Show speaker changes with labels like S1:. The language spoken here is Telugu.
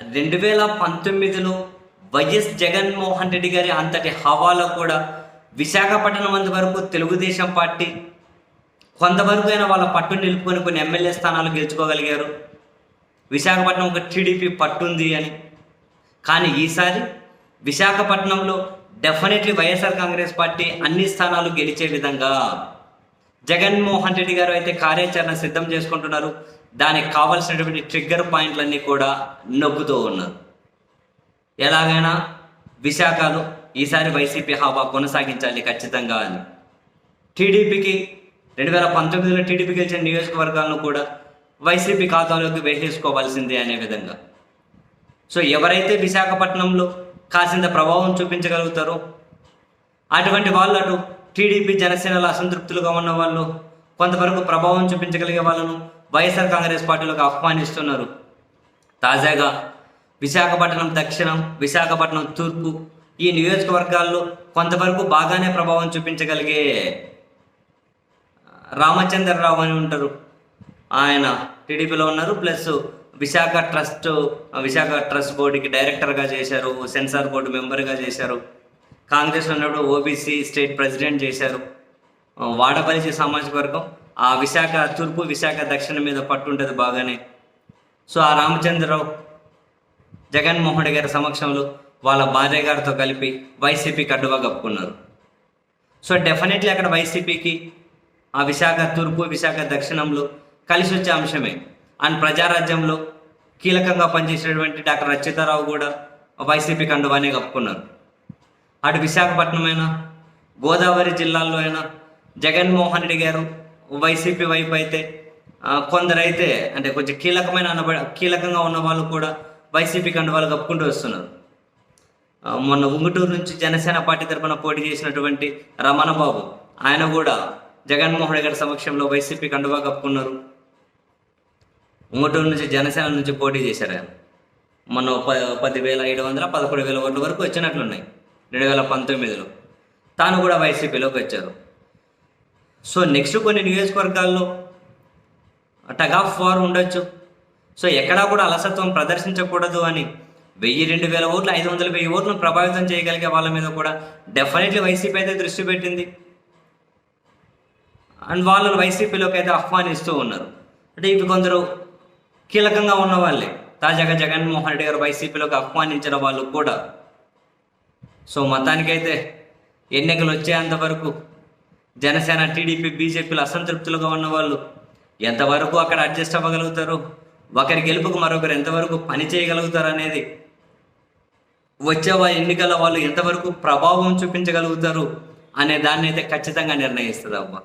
S1: రెండు వేల పంతొమ్మిదిలో వైఎస్ జగన్మోహన్ రెడ్డి గారి అంతటి హవాలో కూడా విశాఖపట్నం అంత వరకు తెలుగుదేశం పార్టీ కొంతవరకు అయినా వాళ్ళ పట్టు నిలుపుకొని కొన్ని ఎమ్మెల్యే స్థానాలు గెలుచుకోగలిగారు. విశాఖపట్నం ఒక టీడీపీ పట్టుంది అని. కానీ ఈసారి విశాఖపట్నంలో డెఫినెట్లీ వైఎస్ఆర్ కాంగ్రెస్ పార్టీ అన్ని స్థానాలు గెలిచే విధంగా జగన్మోహన్ రెడ్డి గారు అయితే కార్యాచరణ సిద్ధం చేసుకుంటున్నారు. దానికి కావలసినటువంటి ట్రిగ్గర్ పాయింట్లన్నీ కూడా నొక్కుతూ ఉన్నారు. ఎలాగైనా విశాఖలో ఈసారి వైసీపీ హవా కొనసాగించాలి ఖచ్చితంగా అని. టీడీపీకి రెండు వేల పంతొమ్మిదిలో టీడీపీ గెలిచిన నియోజకవర్గాలను కూడా వైసీపీ ఖాతాలోకి వేసేసుకోవాల్సిందే అనే విధంగా. సో ఎవరైతే విశాఖపట్నంలో కాసింత ప్రభావం చూపించగలుగుతారో అటువంటి వాళ్ళు అటు టీడీపీ జనసేనలో అసంతృప్తులుగా ఉన్న వాళ్ళు కొంతవరకు ప్రభావం చూపించగలిగే వాళ్ళను వైఎస్ఆర్ కాంగ్రెస్ పార్టీలోకి ఆహ్వానిస్తున్నారు. తాజాగా విశాఖపట్నం దక్షిణం విశాఖపట్నం తూర్పు ఈ నియోజకవర్గాల్లో కొంతవరకు బాగానే ప్రభావం చూపించగలిగే రామచంద్రరావు అని ఉంటారు. ఆయన టీడీపీలో ఉన్నారు. Plus Visakha trust Visakha trust బోర్డుకి డైరెక్టర్గా చేశారు సెన్సార్ బోర్డు మెంబర్గా చేశారు. కాంగ్రెస్లో ఉన్నప్పుడు ఓబీసీ స్టేట్ ప్రెసిడెంట్ చేశారు. వాడపల్లి సామాజిక వర్గం. ఆ విశాఖ తూర్పు విశాఖ దక్షిణ మీద పట్టుంటుంది బాగానే. సో ఆ రామచంద్రరావు జగన్మోహన్ రెడ్డి గారి సమక్షంలో వాళ్ళ భార్య గారితో కలిపి వైసీపీ కడ్డుగా కప్పుకున్నారు. సో డెఫినెట్లీ అక్కడ వైసీపీకి ఆ విశాఖ తూర్పు విశాఖ దక్షిణంలో కలిసి వచ్చే అంశమే. అండ్ ప్రజారాజ్యంలో కీలకంగా పనిచేసినటువంటి డాక్టర్ రచితారావు కూడా వైసీపీ కండువానే కప్పుకున్నారు. అటు విశాఖపట్నం అయినా గోదావరి జిల్లాల్లో అయినా జగన్మోహన్ రెడ్డి గారు వైసీపీ వైపు అయితే కొందరైతే అంటే కొంచెం కీలకమైన అనబ కీలకంగా ఉన్న వాళ్ళు కూడా వైసీపీ కండువాలు కప్పుకుంటూ వస్తున్నారు. మొన్న ఉంగుటూరు నుంచి జనసేన పార్టీ తరఫున పోటీ చేసినటువంటి రమణబాబు ఆయన కూడా జగన్మోహన్ రెడ్డి గారి సమక్షంలో వైసీపీ కండువా కప్పుకున్నారు. ఉంగుటూరు నుంచి జనసేన నుంచి పోటీ చేశారు ఆయన. మొన్న ప పదివేల ఐదు వందల పదకొండు వేల ఓట్ల వరకు వచ్చినట్లున్నాయి రెండు వేల పంతొమ్మిదిలో. తాను కూడా వైసీపీలోకి వచ్చారు. సో నెక్స్ట్ కొన్ని నియోజకవర్గాల్లో టగ్ ఆఫ్ వార్ ఉండొచ్చు. సో ఎక్కడా కూడా అలసత్వం ప్రదర్శించకూడదు అని వెయ్యి రెండు వేల ఓట్లు ఐదు వందల వెయ్యి ఓట్లను ప్రభావితం చేయగలిగే వాళ్ళ మీద కూడా డెఫినెట్లీ వైసీపీ అయితే దృష్టి పెట్టింది. అండ్ వాళ్ళని వైసీపీలోకి అయితే ఆహ్వానిస్తూ ఉన్నారు. అంటే ఇవి కొందరు కీలకంగా ఉన్న వాళ్ళే. తాజాగా జగన్మోహన్ రెడ్డి గారు వైసీపీలోకి ఆహ్వానించిన వాళ్ళు కూడా. సో మతానికైతే ఎన్నికలు వచ్చేంత వరకు జనసేన టీడీపీ బీజేపీలు అసంతృప్తులుగా ఉన్న వాళ్ళు ఎంతవరకు అక్కడ అడ్జస్ట్ అవ్వగలుగుతారు? ఒకరి గెలుపుకు మరొకరు ఎంతవరకు పని చేయగలుగుతారు అనేది? వచ్చే ఎన్నికల వాళ్ళు ఎంతవరకు ప్రభావం చూపించగలుగుతారు? అనే దాన్ని అయితే ఖచ్చితంగా నిర్ణయిస్తుంది అవ్వ